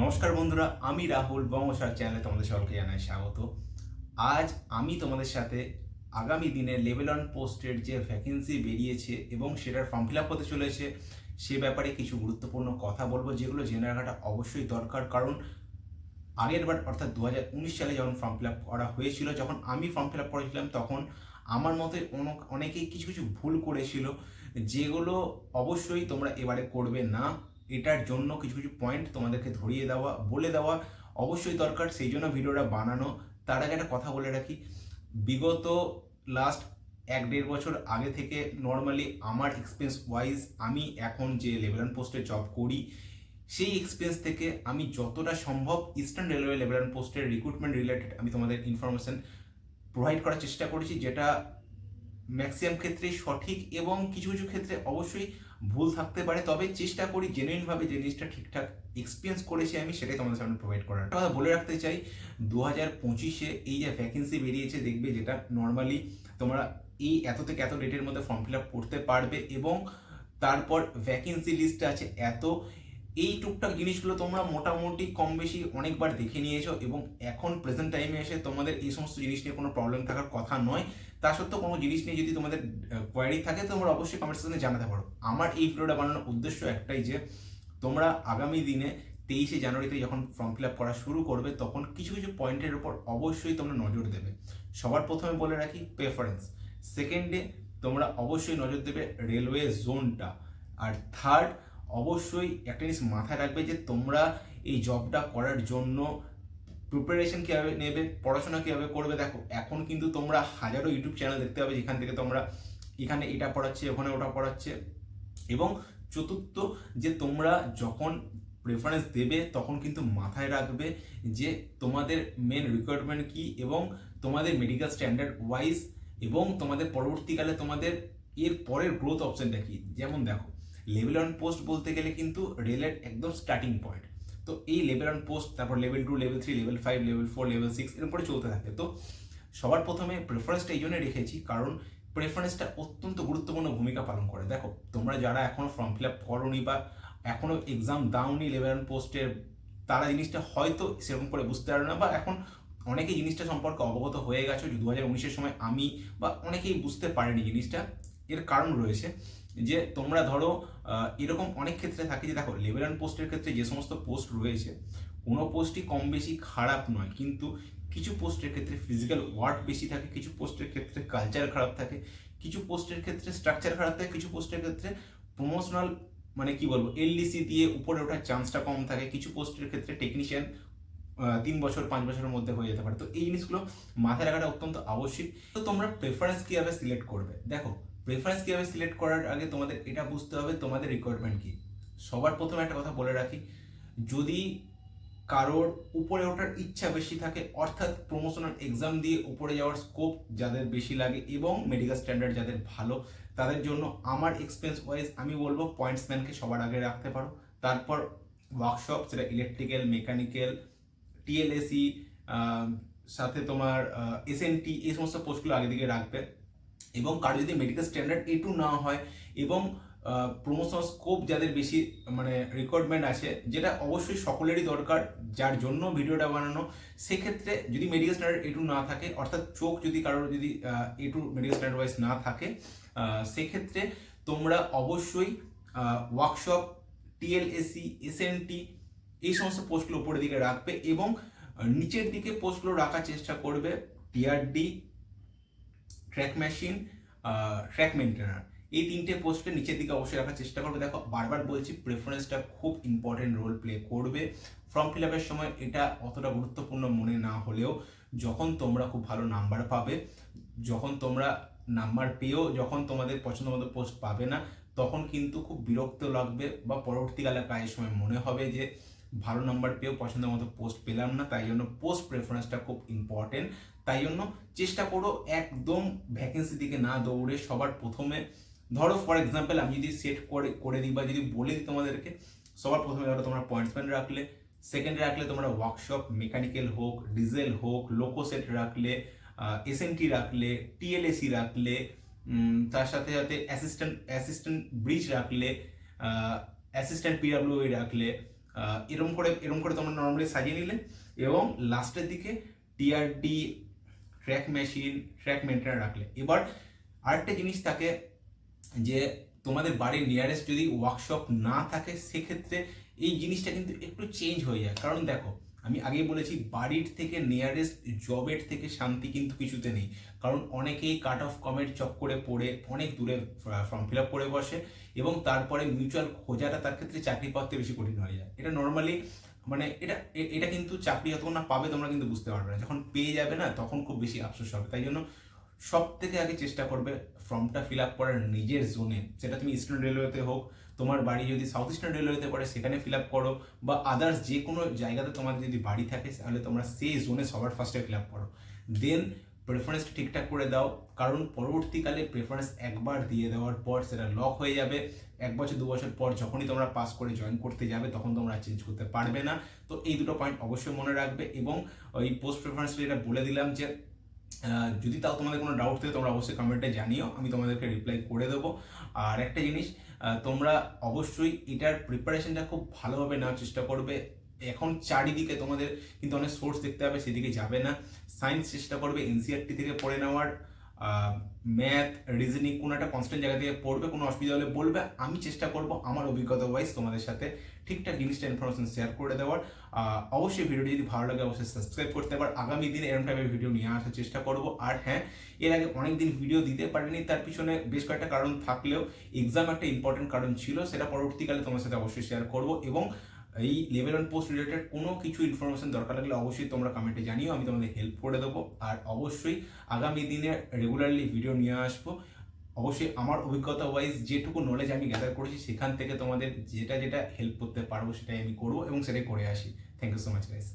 নমস্কার বন্ধুরা, আমি রাহুল বঙ্গসার চ্যানেলে তোমাদের সকলকে জানাই স্বাগত। আজ আমি তোমাদের সাথে আগামী দিনে লেভেল অন পোস্টের যে ভ্যাকেন্সি বেরিয়েছে এবং সেটার ফর্ম ফিল আপ হতে চলেছে, সে ব্যাপারে কিছু গুরুত্বপূর্ণ কথা বলব, যেগুলো জেনে রাখাটা অবশ্যই দরকার। কারণ আগের বার, অর্থাৎ দু হাজার উনিশ সালে যখন ফর্ম ফিল আপ করা হয়েছিল, যখন আমি ফর্ম ফিল আপ করেছিলাম, তখন আমার মতে অনেকেই কিছু কিছু ভুল করেছিল, যেগুলো অবশ্যই তোমরা এবারে করবে না। এটার জন্য কিছু কিছু পয়েন্ট তোমাদেরকে ধরিয়ে দেওয়া, বলে দেওয়া অবশ্যই দরকার। সেই জন্য ভিডিওটা বানানো। তার আগে একটা কথা বলে রাখি। বিগত লাস্ট এক দেড় বছর আগে থেকে নর্মালি আমার এক্সপিরিয়েন্স ওয়াইজ আমি এখন যে অ্যান্ড পোস্টে জব করি, সেই এক্সপিরিয়েন্স থেকে আমি যতটা সম্ভব ইস্টার্ন রেলওয়ে অ্যান্ড পোস্টের রিক্রুটমেন্ট রিলেটেড আমি তোমাদের ইনফরমেশন প্রোভাইড করার চেষ্টা করেছি, যেটা ম্যাক্সিমাম ক্ষেত্রেই সঠিক এবং কিছু কিছু ক্ষেত্রে অবশ্যই ভুল থাকতে পারে, তবে চেষ্টা করি জেনুইনভাবে যে জিনিসটা ঠিকঠাক এক্সপিরিয়েন্স করেছি আমি, সেটাই তোমাদের সামনে প্রোভাইড করার। কথা বলে রাখতে চাই দু হাজার পঁচিশে এই যে ভ্যাকেন্সি বেরিয়েছে, দেখবে যেটা নর্মালি তোমরা এই এত থেকে এত ডেটের মধ্যে ফর্ম ফিল আপ করতে পারবে এবং তারপর ভ্যাকেন্সি লিস্ট আছে এত এই টুকটাক জিনিসগুলো তোমরা মোটামুটি কম বেশি অনেকবার দেখে নিয়েছো এবং এখন প্রেজেন্ট টাইমে এসে তোমাদের এই সমস্ত জিনিস নিয়ে কোনো প্রবলেম থাকার কথা নয়। তা সত্ত্বেও কোনো জিনিস নিয়ে যদি তোমাদের কোয়ারি থাকে, তোমরা অবশ্যই কমেন্ট সেকশনে জানাতে পারো। আমার এই ভিডিওটা বানানোর উদ্দেশ্য একটাই যে, তোমরা আগামী দিনে তেইশে জানুয়ারিতে যখন ফর্ম ফিল আপ করা শুরু করবে, তখন কিছু কিছু পয়েন্টের উপর অবশ্যই তোমরা নজর দেবে। সবার প্রথমে বলে রাখি প্রেফারেন্স সেকেন্ডে তোমরা অবশ্যই নজর দেবে রেলওয়ে জোনটা আর থার্ড অবশ্যই একটা জিনিস মাথায় রাখবে যে তোমরা এই জবটা করার জন্য প্রিপারেশন কীভাবে নেবে, পড়াশোনা কীভাবে করবে, দেখো, এখন কিন্তু তোমরা হাজারো ইউটিউব চ্যানেল দেখতে পাবে যেখান থেকে তোমরা এখানে এটা পড়াচ্ছে, ওখানে ওটা পড়াচ্ছে এবং চতুর্থ, যে তোমরা যখন প্রেফারেন্স দেবে তখন কিন্তু মাথায় রাখবে যে তোমাদের মেন রিকোয়ারমেন্ট কি এবং তোমাদের মেডিকেল স্ট্যান্ডার্ড ওয়াইজ এবং তোমাদের পরবর্তীকালে তোমাদের এর পরের গ্রোথ অপশনটা কি। যেমন দেখো লেভেল ওয়ান পোস্ট বলতে গেলে কিন্তু রেলের একদম স্টার্টিং পয়েন্ট তো এই লেভেল ওয়ান পোস্ট তারপর level two level three level five level four level six এর উপরে চলতে থাকে। তো সবার প্রথমে প্রেফারেন্সটা এই জন্য রেখেছি, কারণ প্রেফারেন্সটা অত্যন্ত গুরুত্বপূর্ণ ভূমিকা পালন করে। দেখো, তোমরা যারা এখনও ফর্ম ফিল আপ করোনি বা এখনও এক্সাম দাওনি লেভেল ওয়ান পোস্টের তারা জিনিসটা হয়তো সেরকম করে বুঝতে পারবে না বা এখন অনেকেই জিনিসটা সম্পর্কে অবগত হয়ে গেছো দু হাজার উনিশের সময় আমি বা অনেকেই বুঝতে পারেনি জিনিসটা। এর কারণ রয়েছে যে তোমরা ধরো এরকম অনেক ক্ষেত্রে থাকে যে দেখো লেভেল অ্যান্ড পোস্টের ক্ষেত্রে যে সমস্ত পোস্ট রয়েছে, কোনো পোস্টই কম বেশি খারাপ নয়। কিন্তু কিছু পোস্টের ক্ষেত্রে ফিজিক্যাল ওয়ার্ক বেশি থাকে, কিছু পোস্টের ক্ষেত্রে কালচার খারাপ থাকে, কিছু পোস্টের ক্ষেত্রে স্ট্রাকচার খারাপ থাকে, কিছু পোস্টের ক্ষেত্রে প্রমোশনাল মানে কি বলব এলডিসি দিয়ে উপরে ওঠার চান্সটা কম থাকে, কিছু পোস্টের ক্ষেত্রে টেকনিশিয়ান তিন বছর, পাঁচ বছরের মধ্যে হয়ে যেতে পারে। তো এই জিনিসগুলো মাথায় রাখাটা অত্যন্ত আবশ্যিক। তো তোমরা প্রেফারেন্স কীভাবে সিলেক্ট করবে? দেখো প্রেফারেন্স কীভাবে সিলেক্ট করার আগে তোমাদের এটা বুঝতে হবে, তোমাদের রিকোয়ারমেন্ট কি? সবার প্রথমে একটা কথা বলে রাখি, যদি কারোর উপরে ওঠার ইচ্ছা বেশি থাকে, অর্থাৎ প্রমোশনাল এক্সাম দিয়ে উপরে যাওয়ার স্কোপ যাদের বেশি লাগে এবং মেডিকেল স্ট্যান্ডার্ড যাদের ভালো, তাদের জন্য আমার এক্সপিরিয়েন্স ওয়াইজ আমি বলব পয়েন্টসম্যানকে সবার আগে রাখতে পারো। তারপর ওয়ার্কশপ সেটা ইলেকট্রিক্যাল মেকানিক্যাল টিএলএসি সাথে তোমার এস এসএনটি এই সমস্ত পোস্টগুলো আগে দিকে রাখবে। এবং কারও যদি মেডিকেল স্ট্যান্ডার্ড এ টু না হয় এবং প্রমোশন স্কোপ যাদের বেশি মানে রিকোয়ারমেন্ট আছে, যেটা অবশ্যই সকলেরই দরকার, যার জন্য ভিডিওটা বানানো, সেক্ষেত্রে যদি মেডিকেল স্ট্যান্ডার্ড এ টু না থাকে, অর্থাৎ চোখ যদি কারোর যদি A two medical standard wise না থাকে সেক্ষেত্রে তোমরা অবশ্যই ওয়ার্কশপ টিএলএসি এসএনটি এই সমস্ত পোস্টগুলো উপরের দিকে রাখবে এবং নিচের দিকে পোস্টগুলো রাখার চেষ্টা করবে TRD track machine track maintainer এই তিনটে পোস্টকে নিচের দিকে অবশ্যই রাখার চেষ্টা করবে। দেখো, বারবার বলছি প্রেফারেন্সটা খুব ইম্পর্টেন্ট রোল প্লে করবে। ফর্ম ফিল আপের সময় এটা অতটা গুরুত্বপূর্ণ মনে না হলেও, যখন তোমরা খুব ভালো নাম্বার পাবে, যখন তোমরা নাম্বার পেয়েও, যখন তোমাদের পছন্দ মতো পোস্ট পাবে না, তখন কিন্তু খুব বিরক্ত লাগবে বা পরবর্তীকালে প্রায় সময় মনে হবে যে ভালো নাম্বার পেয়েও পছন্দ মতো পোস্ট পেলাম না, তাই জন্য পোস্ট প্রেফারেন্সটা খুব ইম্পর্টেন্ট তাই জন্য চেষ্টা করো একদম ভ্যাকেন্সি দিকে না দৌড়ে, সবার প্রথমে। ধরো ফর এক্সাম্পল আমি যদি সেট করে করে দিই বা যদি বলে দিই তোমাদেরকে, সবার প্রথমে ধরো তোমরা পয়েন্টসম্যান রাখলে সেকেন্ডে রাখলে তোমরা ওয়ার্কশপ মেকানিক্যাল হোক ডিজেল হোক লোকো সেট রাখলে এস এসএনটি রাখলে টিএলএসি রাখলে তার সাথে সাথে অ্যাসিস্ট্যান্ট অ্যাসিস্ট্যান্ট ব্রিজ রাখলে অ্যাসিস্ট্যান্ট পিডাব্লিউই রাখলে এরম করে এরম করে তোমরা নর্মালি সাজিয়ে নিলে এবং লাস্টের দিকে TRD track machine track maintain রাখলে। এবার আরেকটা জিনিস থাকে যে তোমাদের বাড়ির নিয়ারেস্ট যদি ওয়ার্কশপ না থাকে, সেক্ষেত্রে এই জিনিসটা কিন্তু একটু চেঞ্জ হয়ে যায়। কারণ দেখো আমি আগেই বলেছি, বাড়ির থেকে নিয়ারেস্ট জবের থেকে শান্তি কিন্তু কিছুতে নেই। কারণ অনেকেই কাট অফ কমের চক্করে পড়ে, অনেক দূরে ফর্ম ফিল আপ করে বসে এবং তারপরে মিউচুয়াল খোঁজাটা তার ক্ষেত্রে চাকরি পাওয়ার থেকে বেশি কঠিন হয়ে যায়। এটা নর্মালি মানে এটা এটা কিন্তু চাকরি যতক্ষণ না পাবে তোমরা কিন্তু বুঝতে পারবে না। যখন পেয়ে যাবে না, তখন খুব বেশি আফসোস হবে। তাই জন্য সব থেকে আগে চেষ্টা করবে ফর্মটা ফিল আপ করার নিজের জোনে সেটা তুমি ইস্টার্ন রেলওয়েতে হোক তোমার বাড়ি যদি সাউথ ইস্টার্ন রেলওয়েতে পড়ে, সেখানে ফিল আপ করো, বা আদার্স যে কোনো জায়গাতে তোমাদের যদি বাড়ি থাকে, তাহলে তোমরা সেই জোনে সবার ফার্স্টে ফিল আপ করো। দেন প্রেফারেন্সটা ঠিকঠাক করে দাও, কারণ পরবর্তীকালে প্রেফারেন্স একবার দিয়ে দেওয়ার পর সেটা লক হয়ে যাবে। এক বছর, দু বছর পর যখনই তোমরা পাস করে জয়েন করতে যাবে, তখন তোমরা চেঞ্জ করতে পারবে না। তো এই দুটো পয়েন্ট অবশ্যই মনে রাখবে এবং ওই পোস্ট প্রেফারেন্স এটা বলে দিলাম যে যদি তাও তোমাদের কোনো ডাউট থাকে, তোমরা অবশ্যই কমেন্টে জানিও, আমি তোমাদেরকে রিপ্লাই করে দেবো। আর একটা জিনিস তোমরা অবশ্যই এটার প্রিপারেশনটা খুব ভালোভাবে নেওয়ার চেষ্টা করবে। এখন চারিদিকে তোমাদের কিন্তু অনেক সোর্স দেখতে হবে, সেদিকে যাবে না। সায়েন্স চেষ্টা করবে এনসিআরটি থেকে পড়ে নেওয়ার। ম্যাথ রিজনিং কোনো একটা কনস্ট্যান্ট জায়গা থেকে পড়বে, কোনো অসুবিধা হলে বলবে, আমি চেষ্টা করব আমার অভিজ্ঞতা ওয়াইজ তোমাদের সাথে ঠিকঠাক জিনিসটা ইনফরমেশন শেয়ার করে দেওয়ার। অবশ্যই ভিডিওটি যদি ভালো লাগে, অবশ্যই সাবস্ক্রাইব করতে পার। আগামী দিন এরম টাইপের ভিডিও নিয়ে আসার চেষ্টা করব। আর হ্যাঁ এর আগে অনেক দিন ভিডিও দিতে পারিনি, তার পিছনে বেশ কয়েকটা কারণ থাকলেও এক্সাম একটা ইম্পর্টেন্ট কারণ ছিল, সেটা পরবর্তীকালে তোমার সাথে অবশ্যই শেয়ার করব। এবং এই লেভেল অন পোস্ট রিলেটেড কোনো কিছু ইনফরমেশন দরকার লাগলে অবশ্যই তোমরা কমেন্টে জানিও, আমি তোমাদের হেল্প করে দেবো। আর অবশ্যই আগামী দিনে রেগুলারলি ভিডিও নিয়ে আসব। অবশ্যই আমার অভিজ্ঞতা ওয়াইজ যেটুকু নলেজ আমি গ্যাদার করেছি, সেখান থেকে তোমাদের যেটা যেটা হেল্প করতে পারব সেটাই আমি করব এবং সেটাই করে আসি। Thank you so much guys